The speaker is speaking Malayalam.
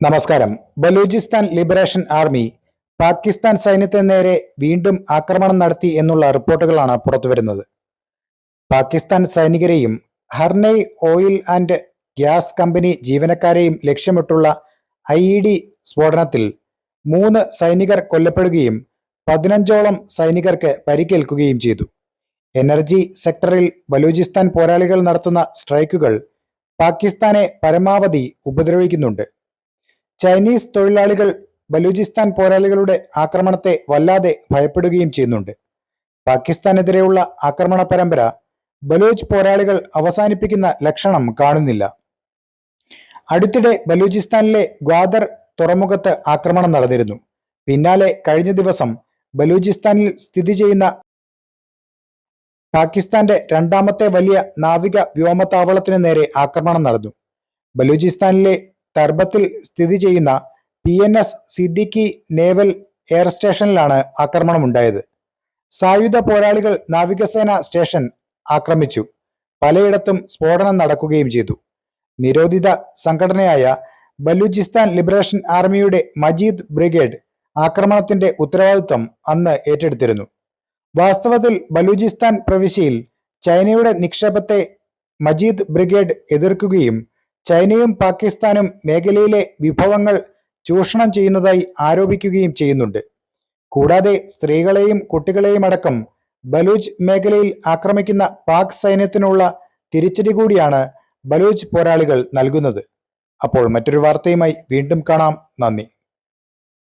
നമസ്കാരം. ബലൂചിസ്ഥാൻ ലിബറേഷൻ ആർമി പാകിസ്ഥാൻ സൈന്യത്തിന് നേരെ വീണ്ടും ആക്രമണം നടത്തി എന്നുള്ള റിപ്പോർട്ടുകളാണ് പുറത്തുവരുന്നത്. Pakistan സൈനികരെയും Harnai oil and gas company ജീവനക്കാരെയും ലക്ഷ്യമിട്ടുള്ള ഐ ഇ ഡി സ്ഫോടനത്തിൽ മൂന്ന് സൈനികർ കൊല്ലപ്പെടുകയും പതിനഞ്ചോളം സൈനികർക്ക് പരിക്കേൽക്കുകയും ചെയ്തു. എനർജി സെക്ടറിൽ ബലൂചിസ്ഥാൻ പോരാളികൾ നടത്തുന്ന സ്ട്രൈക്കുകൾ പാകിസ്ഥാനെ പരമാവധി ഉപദ്രവിക്കുന്നുണ്ട്. ചൈനീസ് തൊഴിലാളികൾ ബലൂചിസ്ഥാൻ പോരാളികളുടെ ആക്രമണത്തെ വല്ലാതെ ഭയപ്പെടുകയും ചെയ്യുന്നുണ്ട്. പാകിസ്ഥാനെതിരെയുള്ള ആക്രമണ പരമ്പര ബലൂച്ച് പോരാളികൾ അവസാനിപ്പിക്കുന്ന ലക്ഷണം കാണുന്നില്ല. അടുത്തിടെ ബലൂചിസ്ഥാനിലെ ഗ്വാദർ തുറമുഖത്ത് ആക്രമണം നടന്നിരുന്നു. പിന്നാലെ കഴിഞ്ഞ ദിവസം ബലൂചിസ്ഥാനിൽ സ്ഥിതി ചെയ്യുന്ന പാകിസ്ഥാന്റെ രണ്ടാമത്തെ വലിയ നാവിക വ്യോമതാവളത്തിന് നേരെ ആക്രമണം നടന്നു. ബലൂചിസ്ഥാനിലെ തർബത്തിൽ സ്ഥിതി ചെയ്യുന്ന P N S Siddiqui naval air സ്റ്റേഷനിലാണ് ആക്രമണമുണ്ടായത്. സായുധ പോരാളികൾ നാവികസേന സ്റ്റേഷൻ ആക്രമിച്ചു. പലയിടത്തും സ്ഫോടനം നടക്കുകയും ചെയ്തു. നിരോധിത സംഘടനയായ ബലൂചിസ്ഥാൻ ലിബറേഷൻ ആർമിയുടെ മജീദ് ബ്രിഗേഡ് ആക്രമണത്തിന്റെ ഉത്തരവാദിത്വം അന്ന് ഏറ്റെടുത്തിരുന്നു. വാസ്തവത്തിൽ ബലൂചിസ്ഥാൻ പ്രവിശ്യയിൽ ചൈനയുടെ നിക്ഷേപത്തെ മജീദ് ബ്രിഗേഡ് എതിർക്കുകയും ചൈനയും പാകിസ്ഥാനും മേഖലയിലെ വിഭവങ്ങൾ ചൂഷണം ചെയ്യുന്നതായി ആരോപിക്കുകയും ചെയ്യുന്നുണ്ട്. കൂടാതെ സ്ത്രീകളെയും കുട്ടികളെയും അടക്കം ബലൂച്ച് മേഖലയിൽ ആക്രമിക്കുന്ന പാക് സൈന്യത്തിനുള്ള തിരിച്ചടി കൂടിയാണ് ബലൂച്ച് പോരാളികൾ നൽകുന്നത്. അപ്പോൾ മറ്റൊരു വാർത്തയുമായി വീണ്ടും കാണാം. നന്ദി.